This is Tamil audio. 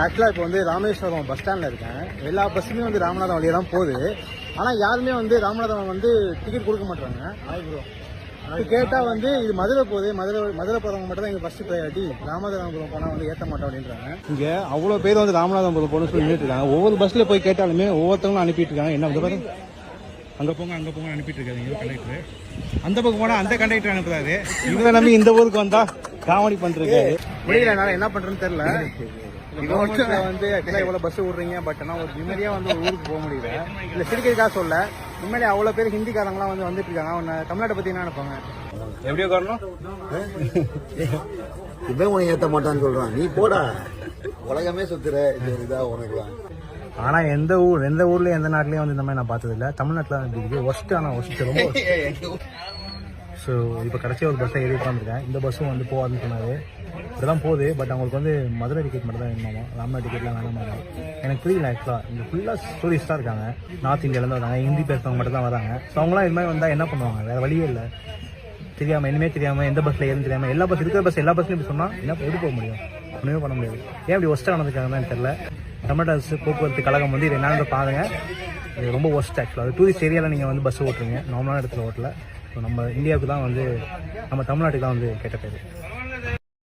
ஆக்சுவலாக இப்போ வந்து ராமேஸ்வரம் பஸ் ஸ்டாண்டில் இருக்கேன். எல்லா பஸ்ஸுமே வந்து ராமநாதம் வழியாக தான் போகுது. ஆனால் யாருமே வந்து ராமநாதம் வந்து டிக்கெட் கொடுக்க மாட்டாங்க இப்போ கேட்டால் வந்து இது மதுரை போகுது. மதுரை மதுரை போகிறவங்க மட்டும் தான் இங்கே ஃபஸ்ட்டு ப்ரையாரிட்டி ராமநாதபுரம் போனால் வந்து ஏற்ற மாட்டோம் அப்படின்றாங்க. இங்கே அவ்வளோ பேர் வந்து ராமநாதபுரம் போகணும்னு சொல்லி இருக்காங்க. ஒவ்வொரு பஸ்ஸில் போய் கேட்டாலுமே ஒவ்வொருத்தவங்களும் அனுப்பிட்டு இருக்காங்க. என்ன வந்து பாருங்க அங்கே போங்க அங்கே போங்க அனுப்பிட்டு இருக்காங்க கண்டக்டர் அந்த பக்கம் போனால் அந்த கண்டக்டர் அனுப்புறாரு. இவரை நம்பி இந்த ஊருக்கு வந்தா காமெடி பண்ணிருக்காரு முடியல என்னால என்ன பண்றேன்னு தெரியல. வந்து ஆக்சுவலா இவ்வளவு பஸ் விடுறீங்க பட் ஆனா ஒரு நிம்மதியா வந்து ஒரு ஊருக்கு போக முடியல. இல்ல சிரிக்கிறதுக்காக சொல்ல உண்மையிலே அவ்வளவு பேர் ஹிந்திக்காரங்களாம் வந்து வந்துட்டு இருக்காங்க. அவங்க தமிழ்நாட்டை பத்தி என்ன நினைப்பாங்க? எப்படியோ காரணம்? இவன் உனக்கு ஏத்த மாட்டான்னு சொல்றான். நீ போடா. உலகமே சுத்துற. இந்த ஒரு இதா உனக்குலாம். ஆனா எந்த ஊர் எந்த ஊர்லயும் எந்த நாட்டிலயும் வந்து இந்த மாதிரி நான் பார்த்தது இல்ல தமிழ்நாட்டுல வந்து இது ஒஸ்ட் ஆனா ஒஸ்ட் ரொம்ப ஸோ இப்போ கடைசியாக ஒரு பஸ்ஸை ஏறி உட்காந்துருக்கேன் இந்த பஸ்ஸும் வந்து போகாதுன்னு சொன்னாரு. இப்படிதான் போகுது. பட் அவங்களுக்கு வந்து மதுரை டிக்கெட் மட்டும் தான் வேணுமா ராமநாத டிக்கெட்லாம் வேணுமா எனக்கு புரியல ஆக்சுவலாக இங்கே ஃபுல்லாக டூரிஸ்ட்டாக இருக்காங்க. நார்த் இந்தியாவிலேருந்து வராங்க. ஹிந்தி பேசுறவங்க மட்டும் தான் வராங்க. ஸோ அவங்களாம் இது மாதிரி வந்தால் என்ன பண்ணுவாங்க? வேறு வழியே இல்லை. தெரியாமல் இனிமே தெரியாமல் எந்த பஸ்ஸில் ஏறும் தெரியாமல் எல்லா பஸ் இருக்கிற பஸ் எல்லா பஸ்லையும் இப்படி சொன்னால் என்ன எப்படி போக முடியும்? ஒன்றுமே பண்ண முடியாது. ஏன் இப்படி ஒஸ்ட்டாக நடந்துருக்காங்கன்னு தெரியல. தமிழ்நாடு அரசு போக்குவரத்து கழகம் வந்து இது என்னன்னு பாருங்கள் இது ரொம்ப ஒஸ்ட் ஆக்சுவலாக அது டூரிஸ்ட் ஏரியாவில் நீங்கள் வந்து பஸ் ஓட்டுறீங்க. நார்மலான இடத்துல ஓட்டல. ஸோ நம்ம இந்தியாவுக்கு தான் வந்து நம்ம தமிழ்நாட்டுக்கு தான் வந்து கெட்ட பேர்.